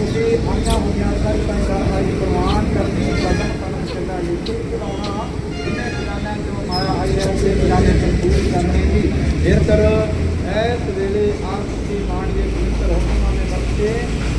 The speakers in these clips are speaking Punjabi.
ਕਿਸੇ ਅੰਗਾ ਹੋ ਜਾਣਕਾਰੀ ਤਾਂ ਕਾਰਵਾਈ ਪ੍ਰਵਾਨ ਕਰਨੀ ਕਦਮ ਕਦਮ ਚੱਲਦਾ ਲੇਕਿਨ ਚਲਾਉਣਾ ਇਹਨੇ ਖਜ਼ਾਨਾ ਤੋਂ ਮਾਇਆ ਆਈ ਹੈ ਕਿ ਖਜ਼ਾਨੇ ਤੋਂ ਪੂਰੀ ਕਰਨੀ ਦੀ ਇਹ ਤਰ ਇਹ ਸਵੇਲੇ ਆਪ ਦੀ ਮਾਨ ਦੇ ਪਵਿੱਤਰ ਹੁਕਮਾਂ ਦੇ ਵਕਤੇ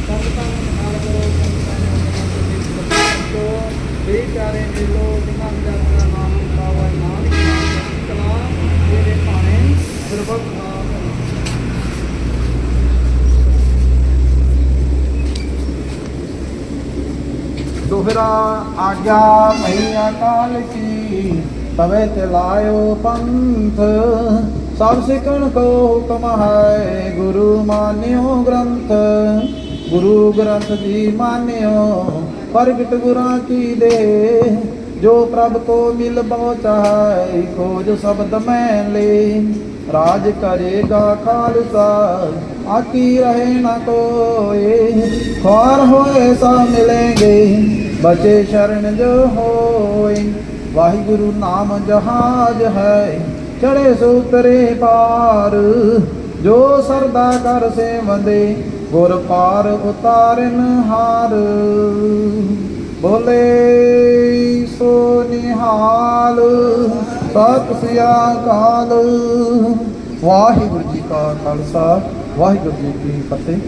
ਦੁਹਰਾ ਆਗਿਆ ਮਈਆ ਕਾਲ ਕੀ? ਤਵੇ ਤੇ ਲਾਇਓ ਪੰਥ। ਸਭ ਸਿਕਣ ਕੋ ਹੁਕਮ ਹੈ, ਗੁਰੂ ਮਾਨਿਓ ਗ੍ਰੰਥ। ਗੁਰੂ ਗ੍ਰੰਥ ਜੀ ਮਾਨਿਓ, ਪ੍ਰਗਟ ਗੁਰਾਂ ਕੀ ਦੇ? ਜੋ ਪ੍ਰਭ ਕੋ ਮਿਲ ਬਹੁ ਚਾਹੈ, ਖੋਜ ਸ਼ਬਦ ਮੈਂ ਲੈ। ਰਾਜ ਕਰੇਗਾ ਖਾਲਸਾ, ਆਕੀ ਰਹੇ ਨਾ ਕੋਏ। ਖਾਰ ਹੋਏ ਸਾ ਮਿਲेंगे ਬਚੇ ਸ਼ਰਨ ਜੋ ਹੋਏ, ਵਾਹਿਗੁਰੂ ਨਾਮ ਜਹਾਜ ਹੈ। ਚੜੇ ਸੂਤਰੇ ਪਾਰ, ਜੋ ਸਰਦਾ ਕਰ ਸੇਵੰਦੇ, ਗੁਰ ਪਾਰ ਉਤਾਰਨ ਹਾਰ। ਬੋਲੇ ਸੋ ਨਿਹਾਲ, ਸਤਿ ਸ੍ਰੀ ਅਕਾਲ। ਵਾਹਿਗੁਰੂ ਜੀ ਕਾ ਖਾਲਸਾ, ਵਾਹਿਗੁਰੂ ਜੀ ਕੀ ਫਤਿਹ।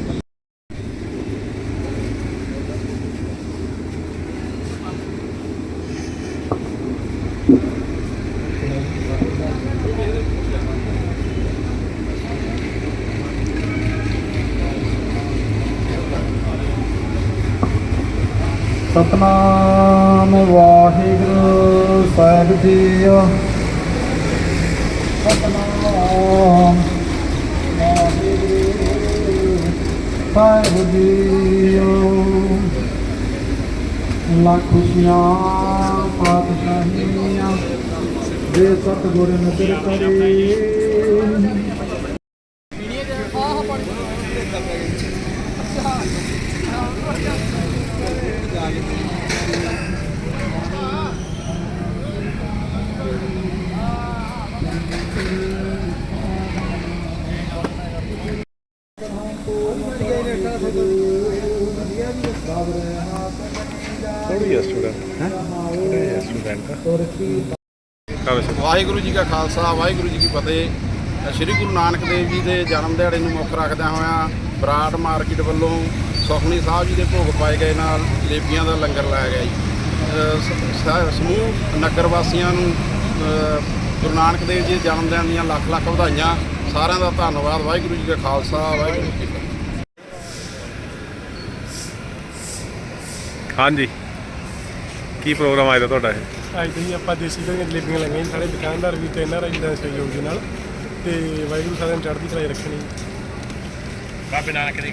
ਸਤਨਾਮ ਵਾਹਿਗੁਰੂ ਸਾਹਿਬ ਜੀਓ ਸਤਨਾਮ ਵਾਹਿਗੁਰੂ ਸਾਹਿਬ ਜੀਓ ਲੱਖ ਖੁਸ਼ੀਆਂ ਪਾਤਸ਼ਾਹੀਆਂ ਦੇ ਸਤਿਗੁਰ ਨਦਰ ਕਰੇ ਥੋੜੀ ਜਿਹਾ ਸਟੂਡੈਂਟ ਹੈ? ਥੋੜਾ ਜਿਹਾ ਸਟੂਡੈਂਟ ਕਾਵੇ ਸੇ ਵਾਹਿਗੁਰੂ ਜੀ ਕਾ ਖਾਲਸਾ ਵਾਹਿਗੁਰੂ ਜੀ ਕੀ ਫਤਿਹ। ਸ੍ਰੀ ਗੁਰੂ ਨਾਨਕ ਦੇਵ ਜੀ ਦੇ ਜਨਮ ਦਿਹਾੜੇ ਨੂੰ ਮੁੱਖ ਰੱਖਦਿਆਂ ਹੋਇਆਂ ਬਰਾੜ ਮਾਰਕੀਟ ਵੱਲੋਂ ਸੁਖਮਨੀ ਸਾਹਿਬ ਜੀ ਦੇ ਭੋਗ ਪਾਏ ਗਏ ਨਾਲ ਜਲੇਬੀਆਂ ਦਾ ਲੰਗਰ ਲਾਇਆ ਗਿਆ ਜੀ। ਸਮੂਹ ਨਗਰ ਵਾਸੀਆਂ ਨੂੰ ਗੁਰੂ ਨਾਨਕ ਦੇਵ ਜੀ ਦੇ ਜਨਮ ਦਿਨ ਦੀਆਂ ਲੱਖ ਲੱਖ ਵਧਾਈਆਂ। ਸਾਰਿਆਂ ਦਾ ਧੰਨਵਾਦ। ਵਾਹਿਗੁਰੂ ਜੀ ਕਾ ਖਾਲਸਾ ਵਾਹਿਗੁਰੂ ਜੀ ਕੀ ਹਾਂਜੀ। ਕੀ ਪ੍ਰੋਗਰਾਮ ਦਾ ਤੁਹਾਡਾ ਇਹ? ਅੱਜ ਦੀ ਆਪਾਂ ਦੇਸੀ ਘਰ ਦੀਆਂ ਜਲੇਬੀਆਂ ਲਾਈਆਂ ਜੀ ਸਾਰੇ ਦੁਕਾਨਦਾਰ ਵੀ ਤੇ ਇਹਨਾਂ ਰਾਜ ਦਾ ਸਹਿਯੋਗ ਦੇ ਨਾਲ। ਤੇ ਵਾਹਿਗੁਰੂ ਸਾਰਿਆਂ ਨੂੰ ਚੜ੍ਹਦੀ ਕਲਾ 'ਚ ਰੱਖਣੀ। ਬਾਬੇ ਨਾਨਕ ਦੇ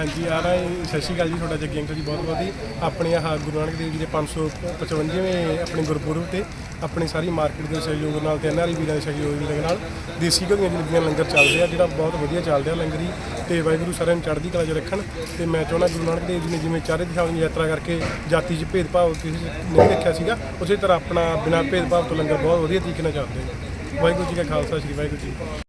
ਹਾਂਜੀ ਆ ਰਹੇ ਸਤਿ ਸ਼੍ਰੀ ਅਕਾਲ ਜੀ, ਤੁਹਾਡਾ ਜੱਗੀ ਅੰਕਲ ਜੀ, ਬਹੁਤ ਬਹੁਤ ਹੀ ਆਪਣੇ ਆਹ ਗੁਰੂ ਨਾਨਕ ਦੇਵ ਜੀ ਦੇ 555ਵੇਂ ਆਪਣੇ ਗੁਰਪੁਰਬ ਤੇ ਆਪਣੇ ਸਾਰੀ ਮਾਰਕੀਟ ਦੇ ਸਹਿਯੋਗ ਨਾਲ ਤੇ ਐਨਆਰਈ ਵੀਰਾਂ ਦੇ ਸਹਿਯੋਗ ਦੇ ਨਾਲ ਦੇਸੀ ਘਰ ਦੀਆਂ ਲੰਗਰ ਚੱਲਦੇ ਆ ਜਿਹੜਾ ਬਹੁਤ ਵਧੀਆ ਚੱਲ ਰਿਹਾ ਲੰਗਰ ਜੀ। ਤੇ ਵਾਹਿਗੁਰੂ ਸਾਰਿਆਂ ਨੂੰ ਚੜ੍ਹਦੀ ਕਲਾ 'ਚ ਰੱਖਣ ਤੇ ਮੈਂ ਚਾਹੁੰਦਾ ਗੁਰੂ ਨਾਨਕ ਦੇਵ ਜੀ ਨੇ ਜਿਵੇਂ ਚਾਰੇ ਦਿਸ਼ਾਵਾਂ ਦੀ ਯਾਤਰਾ ਕਰਕੇ ਜਾਤੀ 'ਚ ਭੇਦਭਾਵ ਕਿਸੇ ਨਹੀਂ ਰੱਖਿਆ ਸੀਗਾ, ਉਸੇ ਤਰ੍ਹਾਂ ਆਪਣਾ ਬਿਨਾਂ ਭੇਦਭਾਵ ਤੋਂ ਲੰਗਰ ਬਹੁਤ ਵਧੀਆ ਤਰੀਕੇ ਨਾਲ ਚੱਲਦੇ ਨੇ। ਵਾਹਿਗੁਰੂ ਜੀ ਕਾ ਖਾਲਸਾ, ਸ੍ਰੀ ਵਾਹਿਗੁਰੂ ਜੀ